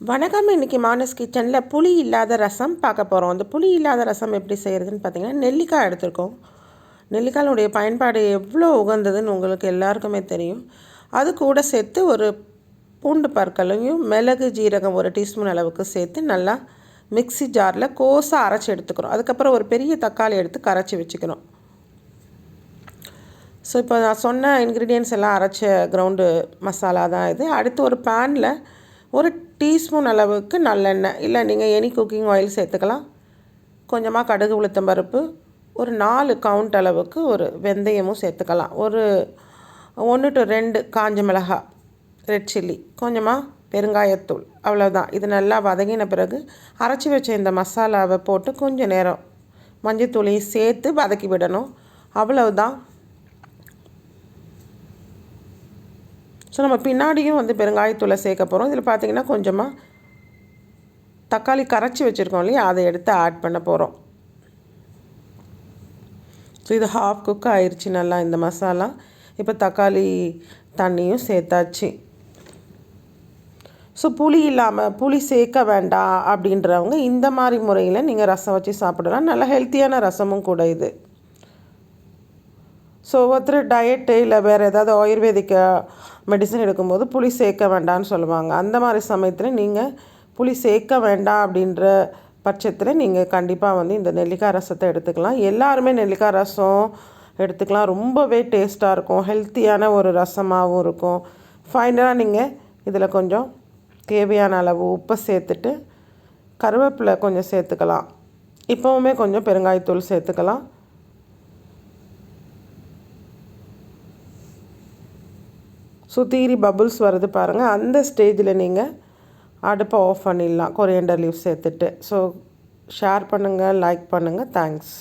வணக்கம். இன்றைக்கி மானஸ் கிச்சனில் புளி இல்லாத ரசம் பார்க்க போகிறோம் அந்த புளி இல்லாத ரசம் எப்படி செய்கிறதுன்னு பார்த்தீங்கன்னா நெல்லிக்காய் எடுத்திருக்கோம். நெல்லிக்காயினுடைய பயன்பாடு எவ்வளோ உகந்ததுன்னு உங்களுக்கு எல்லாருக்குமே தெரியும். அது கூட சேர்த்து ஒரு பூண்டு பற்களையும் மிளகு ஜீரகம் ஒரு டீஸ்பூன் அளவுக்கு சேர்த்து நல்லா மிக்ஸி ஜாரில் கோஸாக அரைச்சி எடுத்துக்கிறோம். அதுக்கப்புறம் ஒரு பெரிய தக்காளி எடுத்து கரைச்சி வச்சுக்கிறோம். ஸோ இப்போ நான் சொன்ன இன்க்ரீடியன்ஸ் எல்லாம் அரைச்ச கிரவுண்டு மசாலா தான் இது. அடுத்து ஒரு பேனில் ஒரு டீஸ்பூன் அளவுக்கு நல்லெண்ணெய். இல்லை நீங்கள் எனி குக்கிங் ஆயில் சேர்த்துக்கலாம். கொஞ்சமாக கடுகு உளுத்தம் பருப்பு. ஒரு நாலு கவுண்ட் அளவுக்கு ஒரு வெந்தயமும் சேர்த்துக்கலாம். ஒரு ஒன்று டு ரெண்டு காஞ்ச மிளகா ரெட் சில்லி கொஞ்சமாக பெருங்காயத்தூள் அவ்வளோதான் இது நல்லா வதங்கின பிறகு அரைச்சி வச்ச இந்த மசாலாவை போட்டு கொஞ்சம் நேரம் மஞ்சத்தூளையும் சேர்த்து வதக்கி விடணும். அவ்வளவுதான். ஸோ நம்ம பின்னாடியும் வந்து பெருங்காயத்தூளை சேர்க்க போகிறோம் இதில் பார்த்திங்கன்னா கொஞ்சமாக தக்காளி கரைச்சி வச்சுருக்கோம் இல்லையா? அதை எடுத்து ஆட் பண்ண போகிறோம் ஸோ இது ஹாஃப் குக் ஆயிடுச்சு நல்லா இந்த மசாலா. இப்போ தக்காளி தண்ணியும் சேர்த்தாச்சு. ஸோ புளி இல்லாமல் புளி சேர்க்க வேண்டாம் அப்படின்றவங்க இந்த மாதிரி முறையில் நீங்கள் ரசம் வச்சு சாப்பிடலாம். நல்ல ஹெல்த்தியான ரசமும் கூட இது. ஸோ ஒருத்தர் டயட்டு இல்லை வேறு ஏதாவது ஆயுர்வேதிக் மெடிசன் எடுக்கும்போது புளி சேர்க்க வேண்டாம்னு சொல்லுவாங்க. அந்த மாதிரி சமயத்தில் நீங்கள் புளி சேர்க்க வேண்டாம் அப்படின்ற பட்சத்தில் நீங்கள் கண்டிப்பாக வந்து இந்த நெல்லிக்காய் ரசத்தை எடுத்துக்கலாம். எல்லாருமே நெல்லிக்காய் ரசம் எடுத்துக்கலாம். ரொம்பவே டேஸ்ட்டாக இருக்கும். ஹெல்த்தியான ஒரு ரசமாகவும் இருக்கும். ஃபைனலாக நீங்கள் இதில் கொஞ்சம் தேவையான அளவு உப்பை சேர்த்துட்டு கருவேப்பிலை கொஞ்சம் சேர்த்துக்கலாம். இப்போவுமே கொஞ்சம் பெருங்காயத்தூள் சேர்த்துக்கலாம். சுத்தீரி பபுள்ஸ் வருது பாருங்கள் அந்த ஸ்டேஜில் நீங்கள் அடுப்பை ஆஃப் பண்ணிடலாம். கொரியண்டர் லீவ் சேர்த்துட்டு. ஸோ ஷேர் பண்ணுங்கள் லைக் பண்ணுங்கள் தேங்க்ஸ்